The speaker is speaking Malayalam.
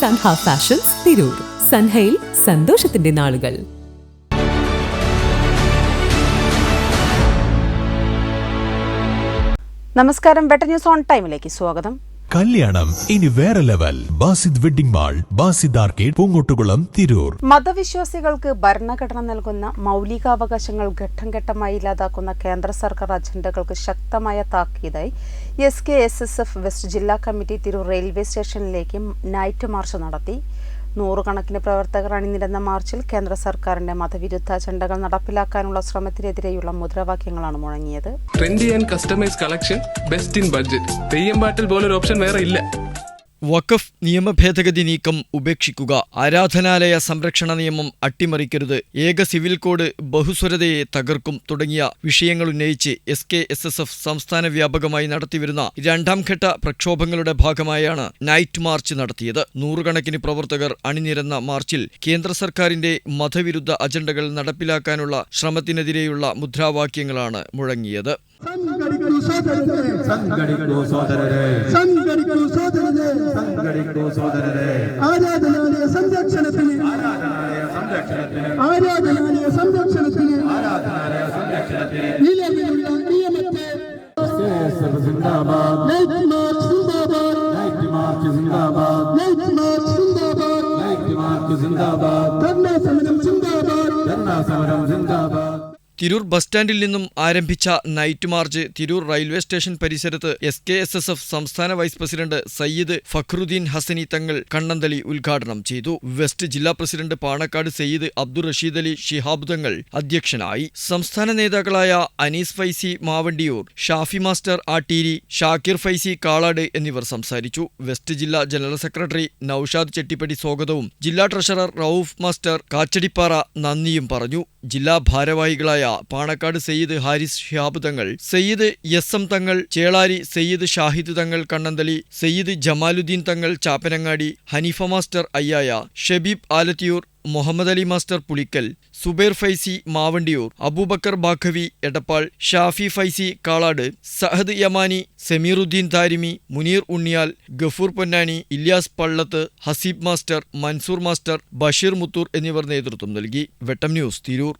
സൻഹ ഫാഷൻസ് തിരൂർ. സൻഹയിൽ സന്തോഷത്തിന്റെ നാളുകൾ. നമസ്കാരം. ബെറ്റർ ന്യൂസ് ഓൺ ടൈമിലേക്ക് സ്വാഗതം. കല്യാണം. ഇനി വേറെ level Basid wedding mall Basid arcade Poongottukulam Tirur. മതവിശ്വാസികൾക്ക് ഭരണഘടന നൽകുന്ന മൗലികാവകാശങ്ങൾ ഘട്ടം ഘട്ടമായി ഇല്ലാതാക്കുന്ന കേന്ദ്ര സർക്കാർ അജണ്ടകൾക്ക് ശക്തമായ താക്കീതായി S K S S F west ജില്ലാ കമ്മിറ്റി തിരൂർ റെയിൽവേ സ്റ്റേഷനിലേക്ക് നൈറ്റ് മാർച്ച് നടത്തി. നൂറുകണക്കിന് പ്രവർത്തകർ അണിനിരന്ന മാർച്ചിൽ കേന്ദ്ര സർക്കാരിന്റെ മതവിരുദ്ധ അജണ്ടകൾ നടപ്പിലാക്കാനുള്ള ശ്രമത്തിനെതിരെയുള്ള മുദ്രാവാക്യങ്ങളാണ് മുഴങ്ങിയത്. Trendy and customise collection best in budget Theyyam പാട്ടിൽ പോലൊരു ഓപ്ഷൻ വേറെ ഇല്ല. വഖഫ് നിയമ ഭേദഗതി നീക്കം ഉപേക്ഷിക്കുക. ആരാധനാലയ സംരക്ഷണ നിയമം അട്ടിമറിക്കരുത്. ഏക സിവിൽ കോഡ് ബഹുസ്വരതയെ തകർക്കും തുടങ്ങിയ വിഷയങ്ങൾ ഉന്നയിച്ച് S K S S F സംസ്ഥാന വ്യാപകമായി നടത്തിവരുന്ന രണ്ടാംഘട്ട പ്രക്ഷോഭങ്ങളുടെ ഭാഗമായാണ് നൈറ്റ് മാർച്ച് നടത്തിയത്. നൂറുകണക്കിന് പ്രവർത്തകർ അണിനിരന്ന മാർച്ചിൽ കേന്ദ്ര സർക്കാരിന്റെ മതവിരുദ്ധ അജണ്ടകൾ നടപ്പിലാക്കാനുള്ള ശ്രമത്തിനെതിരെയുള്ള മുദ്രാവാക്യങ്ങളാണ് മുഴങ്ങിയത്. സംഘടിക്കൂ സോദരരെ സംഘടിക്കൂ സോദരരെ സംഘടിക്കൂ സംഘടിക്കൂ സോദരരെ ആരാധനാലയ സംരക്ഷണത്തിന് ആരാധനാലയ സംരക്ഷണത്തിന് നിലവിലുള്ള നിയമത്തെ സിന്ദാബാദ് നൈറ്റ് മാർച്ച് സിന്ദാബാദ് നൈറ്റ് മാർച്ച് സിന്ദാബാദ് നൈറ്റ് മാർച്ച് സിന്ദാബാദ് നൈറ്റ് മാർച്ച് സിന്ദാബാദ് ധർണാ സമരം സിന്ദാബാദ് ധർണാ സമരം സിന്ദാബാദ് തിരൂർ ബസ് സ്റ്റാൻഡിൽ നിന്നും ആരംഭിച്ച night march Tirur railway station പരിസരത്ത് S K S S F സംസ്ഥാന വൈസ് പ്രസിഡന്റ് സയ്യിദ് ഫഖറുദ്ദീൻ ഹസനി തങ്ങൾ കണ്ണന്തലി ഉദ്ഘാടനം ചെയ്തു. വെസ്റ്റ് ജില്ലാ പ്രസിഡന്റ് പാണക്കാട് സയ്യിദ് അബ്ദുൾ റഷീദ് അലി ഷിഹാബ് തങ്ങൾ അധ്യക്ഷനായി. സംസ്ഥാന നേതാക്കളായ അനീസ് ഫൈസി മാവണ്ടിയൂർ ഷാഫി മാസ്റ്റർ ആട്ടീരി ഷാക്കിർ ഫൈസി കാളാട് എന്നിവർ സംസാരിച്ചു. വെസ്റ്റ് ജില്ലാ ജനറൽ സെക്രട്ടറി നൌഷാദ് ചെട്ടിപ്പടി സ്വാഗതവും ജില്ലാ ട്രഷറർ റൌഫ് മാസ്റ്റർ കാച്ചടിപ്പാറ നന്ദിയും പറഞ്ഞു. ജില്ലാ ഭാരവാഹികളായ പാണക്കാട് സെയ്ദ് ഹാരിസ് ഷിഹാബ് തങ്ങൾ സയ്യിദ് എസ് എം തങ്ങൾ ചേളാരി സെയ്ദ് ഷാഹിദ് തങ്ങൾ കണ്ണന്തലി Syed Jamaluddin Thangal Chappanangadi Haneefa master അയ്യായ Shabeeb Alathiyur Muhammad Ali master Pulikkal Zubair Faizy Mavandiyur Abubakar Baqavi Edappal Shafi Faizy Kalad Sahad Yamani Sameeruddin Tharimi Muneer Unniyal Gafoor Ponnani Ilyas Pallath Haseeb master Mansoor master Basheer Muthur എന്നിവർ നേതൃത്വം നൽകി. വെട്ടം ന്യൂസ് തിരൂർ.